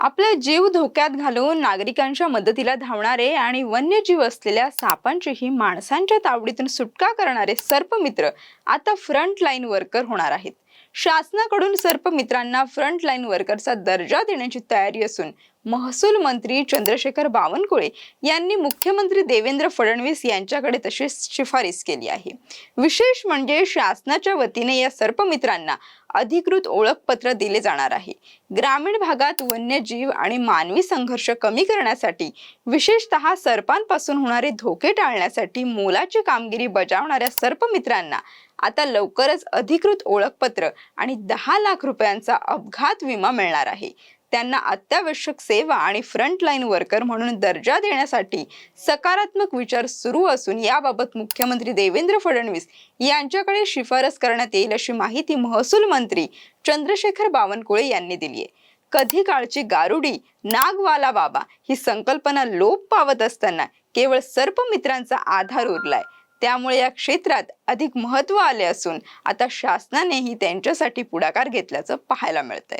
आपला जीव धोक्यात घालून नागरिकांच्या मदतीला धावणारे आणि वन्यजीव असलेल्या सापांचीही माणसांच्या तावडीतून सुटका करणारे सर्पमित्र आता फ्रंट लाईन वर्कर होणार आहेत. शासनाकडून सर्पमित्रांना फ्रंट लाईन वर्करचा दर्जा देण्याची तयारी असून महसूल मंत्री चंद्रशेखर बावनकुळे यांनी मुख्यमंत्री देवेंद्र फडणवीस यांच्याकडे तशी शिफारस केली आहे. विशेष म्हणजे शासनाच्या वतीने या सर्पमित्रांना अधिकृत ओळखपत्र दिले जाणार आहे. ग्रामीण भागात वन्यजीव आणि मानवी संघर्ष कमी करण्यासाठी विशेषत सर्पांपासून होणारे धोके टाळण्यासाठी मोलाची कामगिरी बजावणाऱ्या सर्पमित्रांना आता लवकरच अधिकृत ओळखपत्र आणि दहा लाख रुपयांचा अपघात विमा मिळणार आहे. त्यांना अत्यावश्यक सेवा आणि फ्रंटलाईन वर्कर म्हणून दर्जा देण्यासाठी सकारात्मक विचार सुरू असून याबाबत मुख्यमंत्री देवेंद्र फडणवीस यांच्याकडे शिफारस करण्यात येईल अशी माहिती महसूल मंत्री चंद्रशेखर बावनकुळे यांनी दिली आहे कधी काळची गारुडी नागवाला बाबा ही संकल्पना लोप पावत असताना केवळ सर्पमित्रांचा आधार उरलाय. त्यामुळे या क्षेत्रात अधिक महत्त्व आले असून आता शासनानेही त्यांच्यासाठी पुढाकार घेतल्याचं पाहायला मिळतंय.